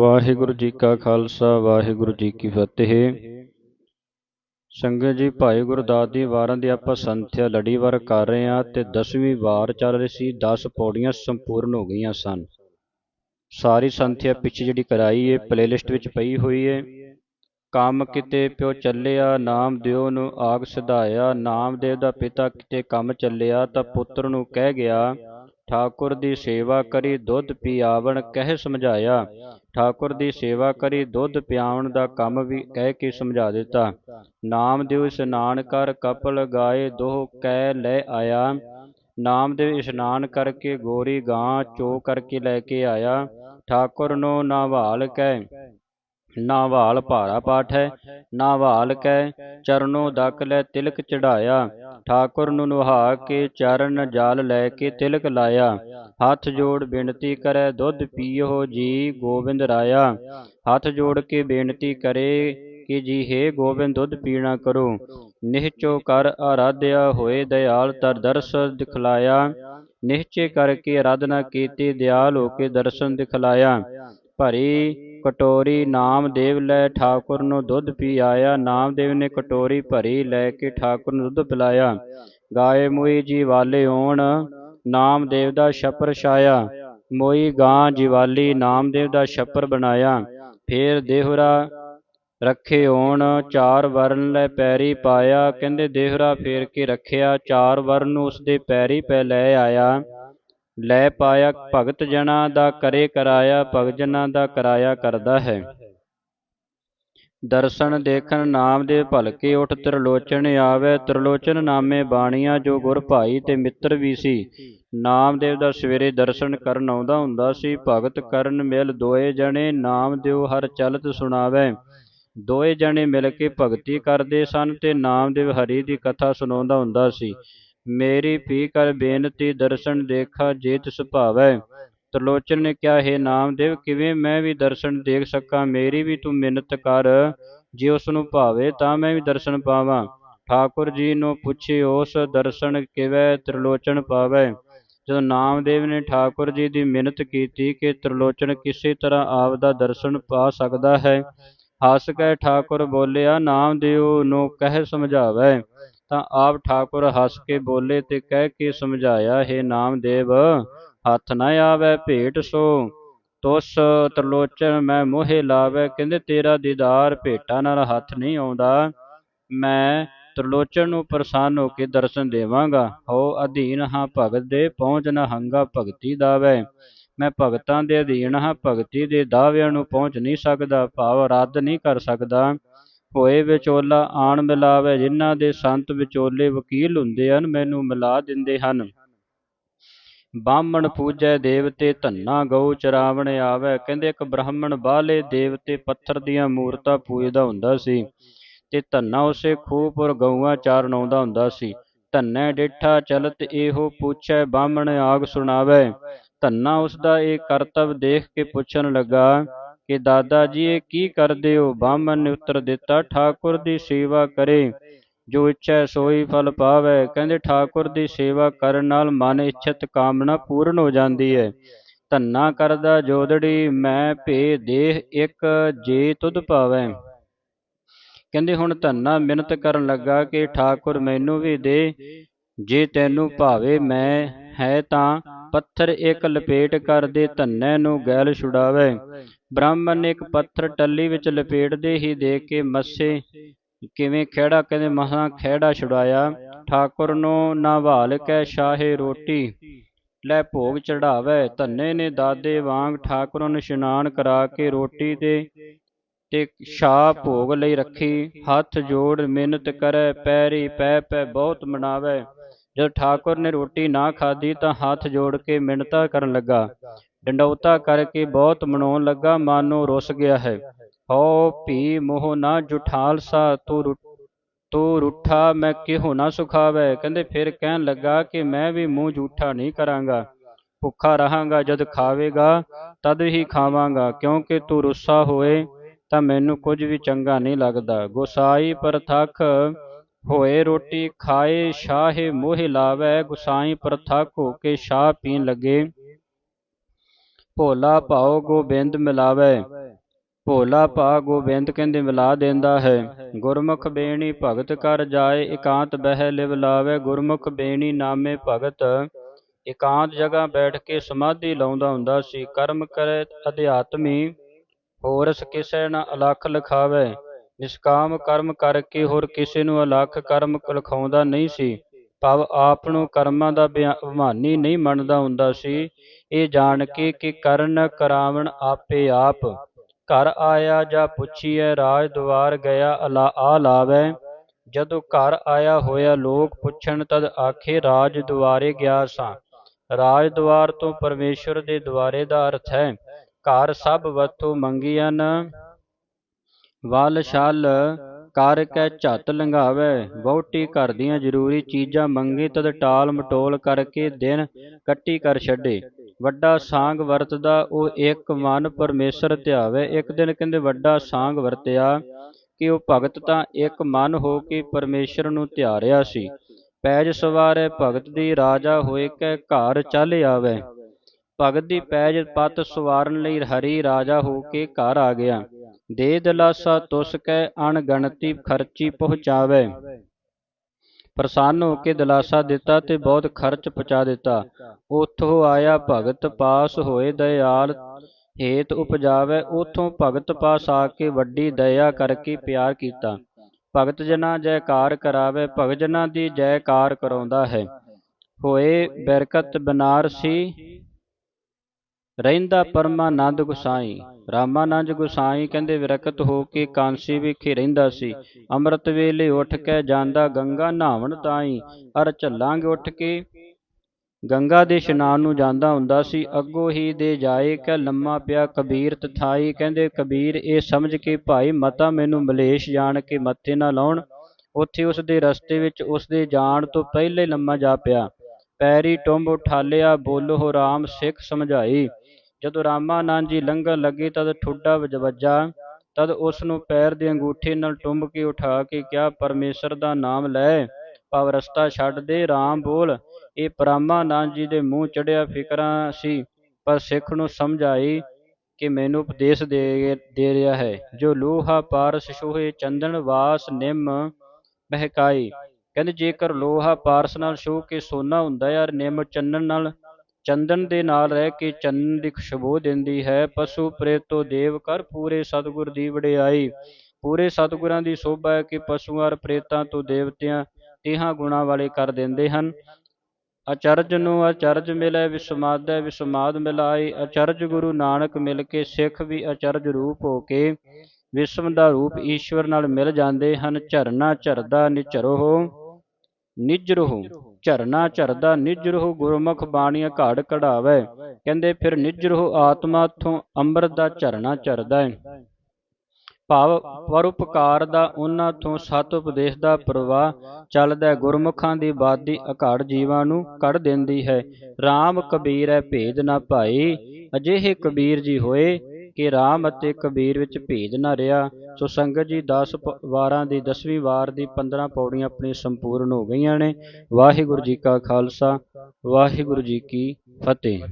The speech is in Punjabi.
ਵਾਹਿਗੁਰੂ ਜੀ ਕਾ ਖਾਲਸਾ, ਵਾਹਿਗੁਰੂ ਜੀ ਕੀ ਫਤਿਹ। ਸੰਗਤ ਜੀ, ਭਾਈ ਗੁਰਦਾਸ ਦੀ ਵਾਰਾਂ ਦੀ ਆਪਾਂ ਸੰਥਿਆ ਲੜੀਵਾਰ ਕਰ ਰਹੇ ਹਾਂ ਤੇ 10ਵੀਂ ਵਾਰ ਚੱਲ ਰਹੀ ਸੀ 10 ਪੌੜੀਆਂ ਸੰਪੂਰਨ ਹੋ ਗਈਆਂ ਸਨ। ਸਾਰੀ ਸੰਥਿਆ ਪਿੱਛੇ ਜਿਹੜੀ ਕਰਾਈ ਏ ਪਲੇਲਿਸਟ ਵਿੱਚ ਪਈ ਹੋਈ ਏ। ਕੰਮ ਕਿਤੇ ਪਿਓ ਚੱਲਿਆ, ਨਾਮ ਦਿਓ ਨੂੰ ਆਗ ਸਿਧਾਇਆ, ਨਾਮਦੇਵ ਦਾ ਪਿਤਾ ਕਿਤੇ ਕੰਮ ਚੱਲਿਆ, ਤਾਂ ਪੁੱਤਰ ਨੂੰ ਕਹਿ ਗਿਆ ਠਾਕੁਰ ਦੀ ਸੇਵਾ ਕਰੀ ਦੁੱਧ ਪਿਆਵਣ, ਕਹਿ ਸਮਝਾਇਆ। ਠਾਕੁਰ ਦੀ ਸੇਵਾ ਕਰੀ ਦੁੱਧ ਪਿਆਉਣ ਦਾ ਕੰਮ ਵੀ ਕਹਿ ਕੇ ਸਮਝਾ ਦਿੱਤਾ। ਨਾਮਦੇਵ ਇਸ਼ਨਾਨ ਕਰ ਕਪਲ ਗਾਏ ਦੋਹ ਕਹਿ ਲੈ ਆਇਆ। ਨਾਮਦੇਵ ਇਸ਼ਨਾਨ ਕਰਕੇ ਗੋਰੀ ਗਾਂ ਚੋ ਕਰਕੇ ਲੈ ਕੇ ਆਇਆ। ਠਾਕੁਰ ਨੂੰ ਨਾਵਾਲ ਕਹਿ ਨਾਵਾਲ ਭਾਰਾ ਪਾਠ ਹੈ ਨਾਵਾਲ ਕਹਿ ਚਰਨੋ ਦਕ ਲੈ ਤਿਲਕ ਚੜਾਇਆ। ਠਾਕੁਰ ਨੂੰ ਨੁਹਾ ਕੇ ਚਰਨ ਜਾਲ ਲੈ ਕੇ ਤਿਲਕ ਲਾਇਆ। ਹੱਥ ਜੋੜ ਬੇਨਤੀ ਕਰੈ, ਦੁੱਧ ਪੀਓ ਜੀ ਗੋਬਿੰਦ ਰਾਇਆ। ਹੱਥ ਜੋੜ ਕੇ ਬੇਨਤੀ ਕਰੇ ਕਿ ਜੀ हे ਗੋਬਿੰਦ, ਦੁੱਧ ਪੀਣਾ ਕਰੋ। ਨਿਹਚੋ ਕਰ ਆਰਾਧਿਆ ਹੋਏ ਦਇਆਲ ਤਰ ਦਰਸ ਦਿਖਲਾਇਆ। ਨਿਹਚੇ ਕਰਕੇ ਆਰਾਧਨਾ ਕੀਤੀ, ਦਿਆਲ ਹੋ ਕੇ ਦਰਸ਼ਨ ਦਿਖਲਾਇਆ। ਭਰੀ ਕਟੋਰੀ ਨਾਮਦੇਵ ਲੈ ਠਾਕੁਰ ਨੂੰ ਦੁੱਧ ਪੀ ਆਇਆ ਨਾਮਦੇਵ ਨੇ ਕਟੋਰੀ ਭਰੀ ਲੈ ਕੇ ਠਾਕੁਰ ਨੂੰ ਦੁੱਧ ਪਿਲਾਇਆ। ਗਾਏ ਮੋਈ ਜੀ ਵਾਲੇ ਹੋਣ, ਨਾਮਦੇਵ ਦਾ ਛਪਰ ਛਾਇਆ। ਮੋਈ ਗਾਂ ਜਿਵਾਲੀ, ਨਾਮਦੇਵ ਦਾ ਛਪਰ ਬਣਾਇਆ। ਫੇਰ ਦੇਹਰਾ ਰੱਖੇ ਹੋਣ, ਚਾਰ ਵਰਨ ਲੈ ਪੈਰੀ ਪਾਇਆ। ਕਹਿੰਦੇ ਦੇਹਰਾ ਫੇਰ ਕੇ ਰੱਖਿਆ, ਚਾਰ ਵਰਨ ਨੂੰ ਉਸਦੇ ਪੈਰੀ ਪੈ ਲੈ ਆਇਆ। ਲੈ ਪਾਇਆ ਭਗਤ ਜਨਾਂ ਦਾ ਕਰੇ ਕਰਾਇਆ, ਭਗਤ ਜਨਾਂ ਦਾ ਕਰਾਇਆ ਕਰਦਾ ਹੈ। ਦਰਸ਼ਨ ਦੇਖਣ ਨਾਮ ਦੇ ਭਲਕੇ ਉਠ ਤ੍ਰਿਲੋਚਨ ਆਵੇ। ਤ੍ਰਿਲੋਚਨ ਨਾਮੇ ਬਾਣੀਆਂ ਜੋ ਗੁਰ ਭਾਈ ਤੇ ਮਿੱਤਰ ਵੀ ਸੀ। ਨਾਮਦੇਵ ਦਾ ਸਵੇਰੇ ਦਰਸ਼ਨ ਕਰਨ ਆਉਂਦਾ ਹੁੰਦਾ ਸੀ। ਭਗਤ ਕਰਨ ਮਿਲ ਦੋਏ ਜਣੇ, ਨਾਮਦੇਵ ਹਰ ਚਲਤ ਸੁਣਾਵੇ। ਦੋਏ ਜਣੇ ਮਿਲ ਕੇ ਭਗਤੀ ਕਰਦੇ ਸਨ ਤੇ ਨਾਮਦੇਵ ਹਰੀ ਦੀ ਕਥਾ ਸੁਣਾਉਂਦਾ ਹੁੰਦਾ ਸੀ। ਮੇਰੀ ਪੀ ਕਰ ਬੇਨਤੀ ਦਰਸ਼ਨ ਦੇਖਾ ਜੇਤ ਸੁਭਾਵੈ। ਭਾਵੈ ਤਰਲੋਚਨ ਨੇ ਕਿਹਾ, ਹੈ ਨਾਮਦੇਵ, ਕਿਵੇਂ ਮੈਂ ਵੀ ਦਰਸ਼ਨ ਦੇਖ ਸਕਾਂ? ਮੇਰੀ ਵੀ ਤੂੰ ਮਿੰਨਤ ਕਰ। ਜੇ ਉਸ ਨੂੰ ਭਾਵੇ ਤਾਂ ਮੈਂ ਵੀ ਦਰਸ਼ਨ ਪਾਵਾਂ। ਠਾਕੁਰ ਜੀ ਨੂੰ ਪੁੱਛੇ, ਉਸ ਦਰਸ਼ਨ ਕਿਵੇਂ ਤਰਲੋਚਨ ਪਾਵੇ? ਜਦੋਂ ਨਾਮਦੇਵ ਨੇ ਠਾਕੁਰ ਜੀ ਦੀ ਮਿਹਨਤ ਕੀਤੀ ਕਿ ਤਰਲੋਚਨ ਕਿਸੇ ਤਰ੍ਹਾਂ ਆਪ ਦਾ ਦਰਸ਼ਨ ਪਾ ਸਕਦਾ ਹੈ, ਹੱਸ ਕੇ ਠਾਕੁਰ ਬੋਲਿਆ, ਨਾਮਦੇਵ ਨੂੰ ਕਹਿ ਸਮਝਾਵੇ। ਤਾਂ ਆਪ ਠਾਕੁਰ ਹੱਸ ਕੇ ਬੋਲੇ ਤੇ ਕਹਿ ਕੇ ਸਮਝਾਇਆ, ਹੈ ਨਾਮਦੇਵ, ਹੱਥ ਨਾ ਆਵੇ ਭੇਟ ਸੋ। ਤੁਸ ਤਰਲੋਚਨ ਮੈਂ ਮੋਹਿ ਲਾਵੇ, ਕਹਿੰਦੇ ਤੇਰਾ ਦੀਦਾਰ ਭੇਟਾ ਨਾਲ ਹੱਥ ਨਹੀਂ ਆਉਂਦਾ। ਮੈਂ ਤਰਲੋਚਨ ਨੂੰ ਪ੍ਰਸੰਨ ਹੋ ਕੇ ਦਰਸ਼ਨ ਦੇਵਾਂਗਾ। ਹੋ ਅਧੀਨ ਹਾਂ ਭਗਤ ਦੇ, ਪਹੁੰਚ ਨਾ ਹੰਗਾ ਭਗਤੀ ਦਾਵੇ। ਮੈਂ ਭਗਤਾਂ ਦੇ ਅਧੀਨ ਹਾਂ, ਭਗਤੀ ਦੇ ਦਾਅਵਿਆਂ ਨੂੰ ਪਹੁੰਚ ਨਹੀਂ ਸਕਦਾ, ਭਾਵ ਰੱਦ ਨਹੀਂ ਕਰ ਸਕਦਾ। ਹੋਏ ਵਿਚੋਲਾ ਆਣ ਮਿਲਾਵੇ, ਜਿਨ੍ਹਾਂ ਦੇ ਸੰਤ ਵਿਚੋਲੇ ਵਕੀਲ ਹੁੰਦੇ ਹਨ, ਮੈਨੂੰ ਮਿਲਾ ਦਿੰਦੇ ਹਨ। ਬਾਹਮਣ ਪੂਜੈ ਦੇਵਤੇ, ਧੰਨਾ ਗਊ ਚਰਾਵਣ ਆਵੇ। ਕਹਿੰਦੇ ਇੱਕ ਬ੍ਰਾਹਮਣ ਬਾਹਲੇ ਦੇਵਤੇ ਪੱਥਰ ਦੀਆਂ ਮੂਰਤਾਂ ਪੂਜਦਾ ਹੁੰਦਾ ਸੀ ਤੇ ਧੰਨਾ ਉਸੇ ਖੂਹ ਪਰ ਗਊਆਂ ਚਾਰਨ ਆਉਂਦਾ ਹੁੰਦਾ ਸੀ। ਧੰਨੇ ਡਿਠਾ ਚਲਤ ਇਹੋ ਪੁੱਛੈ, ਬਾਹਮਣ ਆਗ ਸੁਣਾਵੇ। ਧੰਨਾ ਉਸ ਦਾ ਇਹ ਕਰਤਵ ਦੇਖ ਕੇ ਪੁੱਛਣ ਲੱਗਾ ਕਿ ਦਾਦਾ ਜੀ, ਇਹ ਕੀ ਕਰਦੇ ਹੋ? ਬਾਹਮਣ ਨੇ ਉੱਤਰ ਦਿੱਤਾ, ਠਾਕੁਰ ਦੀ ਸੇਵਾ ਕਰੇ, ਜੋ ਇੱਛਾ ਸੋਈ ਫਲ ਪਾਵੇ। ਕਹਿੰਦੇ, ਠਾਕੁਰ ਦੀ ਸੇਵਾ ਕਰਨ ਨਾਲ ਮਨ ਇੱਛਤ ਕਾਮਨਾ ਪੂਰਨ ਹੋ ਜਾਂਦੀ ਹੈ। ਧੰਨਾ ਕਰਦਾ ਜੋਦੜੀ ਮੈਂ ਭੇ ਦੇਹ ਇੱਕ ਜੇ ਤੁਧ ਪਾਵੇ। ਕਹਿੰਦੇ, ਹੁਣ ਧੰਨਾ ਮਿਹਨਤ ਕਰਨ ਲੱਗਾ ਕਿ ਠਾਕੁਰ ਮੈਨੂੰ ਵੀ ਦੇ, ਜੇ ਤੈਨੂੰ ਭਾਵੇ ਮੈਂ ਹੈ ਤਾਂ ਪੱਥਰ ਇੱਕ ਲਪੇਟ ਕਰ ਦੇ ਧੰਨੇ ਨੂੰ ਗੈਲ ਛੁਡਾਵੇ। ਬ੍ਰਾਹਮਣ ਨੇ ਇੱਕ ਪੱਥਰ ਟੱਲੀ ਵਿੱਚ ਲਪੇਟਦੇ ਹੀ ਦੇਖ ਕੇ ਮੱਸੇ ਕਿਵੇਂ ਖਿਹੜਾ, ਕਹਿੰਦੇ ਮਹਾ ਖਿਹੜਾ ਛੁਡਾਇਆ। ਠਾਕੁਰ ਨੂੰ ਨਾਵਾਲ ਕੈ ਸ਼ਾਹੇ ਰੋਟੀ, ਲੈ ਭੋਗ ਚੜਾਵੇ ਧੰਨੇ ਨੇ ਦਾਦੇ ਵਾਂਗ ਠਾਕੁਰ ਨੂੰ ਇਸ਼ਨਾਨ ਕਰਾ ਕੇ ਰੋਟੀ ਦੇ ਤੇ ਸ਼ਾ ਭੋਗ ਲਈ ਰੱਖੀ। ਹੱਥ ਜੋੜ ਮਿਹਨਤ ਕਰੈ, ਪੈਰੀ ਪੈ ਪੈ ਬਹੁਤ ਮਨਾਵੇ। ਜਦ ਠਾਕੁਰ ਨੇ ਰੋਟੀ ਨਾ ਖਾਧੀ ਤਾਂ ਹੱਥ ਜੋੜ ਕੇ ਮਿੰਨਤਾ ਕਰਨ ਲੱਗਾ। ਡੰਡੌਤਾ ਕਰਕੇ ਬਹੁਤ ਮਨਾਉਣ ਲੱਗਾ, ਮਾਨੋ ਰੁੱਸ ਗਿਆ ਹੈ। ਹੋ ਭੀ ਮੋਹ ਨਾ ਜੁਠਾਲਸਾ ਤੂੰ ਤੂੰ ਰੁੱਠਾ ਮੈਂ ਕਿਹੋ ਨਾ ਸੁਖਾਵੇ। ਕਹਿੰਦੇ ਫਿਰ ਕਹਿਣ ਲੱਗਾ ਕਿ ਮੈਂ ਵੀ ਮੂੰਹ ਝੂਠਾ ਨਹੀਂ ਕਰਾਂਗਾ। ਭੁੱਖਾ ਰਹਾਂਗਾ ਜਦ ਖਾਵੇਗਾ, ਤਦ ਹੀ ਖਾਵਾਂਗਾ। ਕਿਉਂਕਿ ਤੂੰ ਰੁੱਸਾ ਹੋਏ ਤਾਂ ਮੈਨੂੰ ਕੁਝ ਵੀ ਚੰਗਾ ਨਹੀਂ ਲੱਗਦਾ। ਗੁਸਾਈ ਪਰਥਖ ਹੋਏ ਰੋਟੀ ਖਾਏ, ਸ਼ਾਹੇ ਮੋਹਿ ਲਾਵੇ, ਗੁਸਾਈ ਪ੍ਰਥਾ ਹੋ ਕੇ ਸ਼ਾਹ ਪੀਣ ਲੱਗੇ। ਭੋਲਾ ਭਾਉ ਗੋਬਿੰਦ ਮਿਲਾਵੇ। ਭੋਲਾ ਭਾ ਗੋਬਿੰਦ ਕਹਿੰਦੇ, ਮਿਲਾ ਦਿੰਦਾ ਹੈ। ਗੁਰਮੁਖ ਬੇਣੀ ਭਗਤ ਕਰ ਜਾਏ, ਇਕਾਂਤ ਬਹਿ ਲਿਵ ਲਾਵੇ। ਗੁਰਮੁਖ ਬੇਣੀ ਨਾਮੇ ਭਗਤ, ਇਕਾਂਤ ਜਗ੍ਹਾ ਬੈਠ ਕੇ ਸਮਾਧੀ ਲਾਉਂਦਾ ਹੁੰਦਾ ਸੀ। ਕਰਮ ਕਰੇ ਅਧਿਆਤਮੀ ਹੋਰਸ ਕਿਸੇ ਨਾ ਅਲਖ ਲਿਖਾਵੇ। ਨਿਸ਼ਕਾਮ ਕਰਮ ਕਰਕੇ ਹੋਰ ਕਿਸੇ ਨੂੰ ਅਲੱਖ ਕਰਮ ਲਿਖਾਉਂਦਾ ਨਹੀਂ ਸੀ। ਭਾਵ ਆਪ ਨੂੰ ਕਰਮਾਂ ਦਾ ਅਭਿਮਾਨੀ ਨਹੀਂ ਮੰਨਦਾ ਹੁੰਦਾ ਸੀ। ਇਹ ਜਾਣ ਕੇ ਕਿ ਕਰਨ ਕਰਾਵਣ ਆਪੇ ਆਪ। ਘਰ ਆਇਆ ਜਾਂ ਪੁੱਛੀਐ, ਰਾਜ ਦੁਆਰ ਗਿਆ ਅਲਾ, ਆ ਲਾਵੇ। ਜਦੋਂ ਘਰ ਆਇਆ ਹੋਇਆ ਲੋਕ ਪੁੱਛਣ, ਤਦ ਆਖੇ, ਰਾਜ ਦੁਆਰੇ ਗਿਆ ਸਾਂ। ਰਾਜ ਦੁਆਰ ਤੋਂ ਪਰਮੇਸ਼ਵਰ ਦੇ ਦੁਆਰੇ ਦਾ ਅਰਥ ਹੈ, ਘਰ ਸਭ ਵਸਤੂ ਮੰਗੀਆਂ ਵਲ ਛਲ, ਕਰ ਕੇ ਝੱਤ ਲੰਘਾਵੇ। ਵਹੁਟੀ ਘਰ ਦੀਆਂ ਜ਼ਰੂਰੀ ਚੀਜ਼ਾਂ ਮੰਗੀ, ਤਦ ਟਾਲ ਮਟੋਲ ਕਰਕੇ ਦਿਨ ਕੱਟੀ ਕਰ ਛੱਡੇ। ਵੱਡਾ ਸਾਂਗ ਵਰਤਦਾ, ਉਹ ਇੱਕ ਮਨ ਪਰਮੇਸ਼ਰ ਧਿਆਵੇ। ਇੱਕ ਦਿਨ ਕਹਿੰਦੇ, ਵੱਡਾ ਸਾਂਗ ਵਰਤਿਆ ਕਿ ਉਹ ਭਗਤ ਤਾਂ ਇੱਕ ਮਨ ਹੋ ਕੇ ਪਰਮੇਸ਼ਰ ਨੂੰ ਧਿਆ ਰਿਹਾ ਸੀ। ਪੈਜ ਸਵਾਰੇ ਭਗਤ ਦੀ ਰਾਜਾ ਹੋਏ ਕੇ ਘਰ ਚੱਲ ਆਵੇ। ਭਗਤ ਦੀ ਪੈਜ ਪਤ ਸਵਾਰਨ ਲਈ ਹਰੀ ਰਾਜਾ ਹੋ ਕੇ ਘਰ ਆ ਗਿਆ। ਦੇ ਦਿਲਾਸਾ ਤੁਸ ਕੈ ਅਣਗਣਤੀ ਖਰਚੀ ਪਹੁੰਚਾਵੇ। ਪ੍ਰਸੰਨ ਹੋ ਕੇ ਦਿਲਾਸਾ ਦਿੱਤਾ ਤੇ ਬਹੁਤ ਖਰਚ ਪਹੁੰਚਾ ਦਿੱਤਾ। ਉਥੋਂ ਆਇਆ ਭਗਤ ਪਾਸ ਹੋਏ ਦਇਆਲ, ਹੇਤ ਉਪਜਾਵੇ। ਉਥੋਂ ਭਗਤ ਪਾਸ ਆ ਕੇ ਵੱਡੀ ਦਇਆ ਕਰਕੇ ਪਿਆਰ ਕੀਤਾ। ਭਗਤ ਜਨਾਂ ਜੈਕਾਰ ਕਰਾਵੇ, ਭਗਤ ਜਨਾਂ ਦੀ ਜੈਕਾਰ ਕਰਾਉਂਦਾ ਹੈ। ਹੋਏ ਬਰਕਤ ਬਨਾਰਸੀ ਰਹਿੰਦਾ ਪਰਮਾਨੰਦ ਗੁਸਾਈ। ਰਾਮਾਨੰਦ ਗੁਸਾਈ ਕਹਿੰਦੇ ਵਿਰਕਤ ਹੋ ਕੇ ਕਾਂਸੀ ਵਿਖੇ ਰਹਿੰਦਾ ਸੀ। ਅੰਮ੍ਰਿਤ ਵੇਲੇ ਉੱਠ ਕੇ ਜਾਂਦਾ ਗੰਗਾ ਨਹਾਵਣ ਤਾਈ। ਅਰ ਝੱਲਾਂਗੇ ਉੱਠ ਕੇ ਗੰਗਾ ਦੇ ਇਸ਼ਨਾਨ ਨੂੰ ਜਾਂਦਾ ਹੁੰਦਾ ਸੀ। ਅੱਗੋਂ ਹੀ ਦੇ ਜਾਏ ਕਿ ਲੰਮਾ ਪਿਆ ਕਬੀਰ ਤਥਾਈ। ਕਹਿੰਦੇ ਕਬੀਰ, ਇਹ ਸਮਝ ਕੇ ਭਾਈ ਮਤਾ ਮੈਨੂੰ ਮਲੇਸ਼ ਜਾਣ ਕੇ ਮੱਥੇ ਨਾ ਲਾਉਣ। ਉੱਥੇ ਉਸ ਦੇ ਰਸਤੇ ਵਿੱਚ ਉਸ ਦੇ ਜਾਣ ਤੋਂ ਪਹਿਲੇ ਲੰਮਾ ਜਾ ਪਿਆ। ਪੈਰੀ ਟੁੰਬ ਉਠਾਲਿਆ, ਬੋਲੋ ਰਾਮ ਸਿੱਖ ਸਮਝਾਈ। ਜਦੋਂ ਰਾਮਾ ਨਾਨ ਜੀ ਲੰਘਣ ਲੱਗੇ ਤਦ ਠੁੱਡਾ ਵਜ- ਵੱਜਾ, ਤਦ ਉਸ ਨੂੰ ਪੈਰ ਦੇ ਅੰਗੂਠੇ ਨਾਲ ਟੁੰਬ ਕੇ ਉਠਾ ਕੇ ਕਿਹਾ, ਪਰਮੇਸ਼ਰ ਦਾ ਨਾਮ ਲੈ, ਭਾਵ ਰਸਤਾ ਛੱਡ ਦੇ, ਰਾਮ ਬੋਲ। ਇਹ ਪਰਮਾਨੰਦ ਜੀ ਦੇ ਮੂੰਹ ਚੜਿਆ ਫਿਕਰਾਂ ਸੀ, ਪਰ ਸਿੱਖ ਨੂੰ ਸਮਝ ਆਈ ਕਿ ਮੈਨੂੰ ਉਪਦੇਸ਼ ਦੇ ਦੇ ਰਿਹਾ ਹੈ। ਜੋ ਲੋਹਾ, ਪਾਰਸ ਛੋਹੇ ਚੰਦਨ, ਵਾਸ, ਨਿੰਮ ਮਹਿਕਾਈ, ਕਹਿੰਦੇ ਜੇਕਰ ਲੋਹਾ, ਪਾਰਸ ਨਾਲ ਛੋਹ ਕੇ ਸੋਨਾ ਹੁੰਦਾ ਯਾਰ ਨਿੰਮ ਚੰਦਨ ਨਾਲ ਚੰਦਨ ਦੇ ਨਾਲ ਰਹਿ ਕੇ ਚੰਦਨ ਦੀ ਖੁਸ਼ਬੂ ਦਿੰਦੀ ਹੈ। ਪਸ਼ੂ ਪ੍ਰੇਤ ਤੋਂ ਦੇਵ ਕਰ ਪੂਰੇ ਸਤਿਗੁਰ ਦੀ ਵਡਿਆਈ। ਪੂਰੇ ਸਤਿਗੁਰਾਂ ਦੀ ਸੋਭਾ ਹੈ ਕਿ ਪਸ਼ੂਆਂ ਔਰ ਪ੍ਰੇਤਾਂ ਤੋਂ ਦੇਵਤਿਆਂ ਤੇਹਾਂ ਗੁਣਾ ਵਾਲੇ ਕਰ ਦਿੰਦੇ ਹਨ। ਅਚਰਜ ਨੂੰ ਅਚਰਜ ਮਿਲੇ, ਵਿਸਮਾਦੈ, ਵਿਸਮਾਦ ਮਿਲਾਈ ਅਚਰਜ ਗੁਰੂ ਨਾਨਕ ਮਿਲ ਕੇ ਸਿੱਖ ਵੀ ਅਚਰਜ ਰੂਪ ਹੋ ਕੇ ਵਿਸ਼ਵ ਦਾ ਰੂਪ ਈਸ਼ਵਰ ਨਾਲ ਮਿਲ ਜਾਂਦੇ ਹਨ। ਝਰਨਾ ਝਰਦਾ ਨਿਚਰੋ। ਨਿਜਰੋ ਝਰਨਾ ਝਰਦਾ ਨਿਜਰੋ ਗੁਰਮੁਖ ਬਾਣੀਆਂ ਘਾੜ ਕਢਾਵੇ। ਕਹਿੰਦੇ ਫਿਰ ਨਿਜਰੋ ਆਤਮਾ ਤੋਂ ਅੰਮ੍ਰਿਤ ਦਾ ਝਰਨਾ ਝਰਦਾ ਹੈ ਭਾਵ ਪਰਉਪਕਾਰ ਦਾ, ਉਹਨਾਂ ਤੋਂ ਸਤ ਉਪਦੇਸ਼ ਦਾ ਪ੍ਰਵਾਹ ਚੱਲਦਾ ਗੁਰਮੁਖਾਂ ਦੀ ਬਾਦੀ ਅਘੜ ਜੀਵਾਂ ਨੂੰ ਕੱਢ ਦਿੰਦੀ ਹੈ। RAM ਕਬੀਰ ਹੈ, ਭੇਦ ਨਾ ਭਾਈ। ਅਜਿਹੇ ਕਬੀਰ ਜੀ ਹੋਏ ਕਿ RAM ਅਤੇ ਕਬੀਰ ਵਿੱਚ ਭੇਦ ਨਾ ਰਿਹਾ, ਸੋ ਸੰਗਤ ਜੀ 10 ਪ- ਵਾਰਾਂ ਦੀ 10ਵੀਂ ਵਾਰ ਦੀ 15 ਪੌੜੀਆਂ ਆਪਣੀ ਸੰਪੂਰਨ ਹੋ ਗਈਆਂ ਨੇ। ਵਾਹਿਗੁਰੂ ਜੀ ਕਾ ਖਾਲਸਾ, ਵਾਹਿਗੁਰੂ ਜੀ ਕੀ ਫਤਿਹ।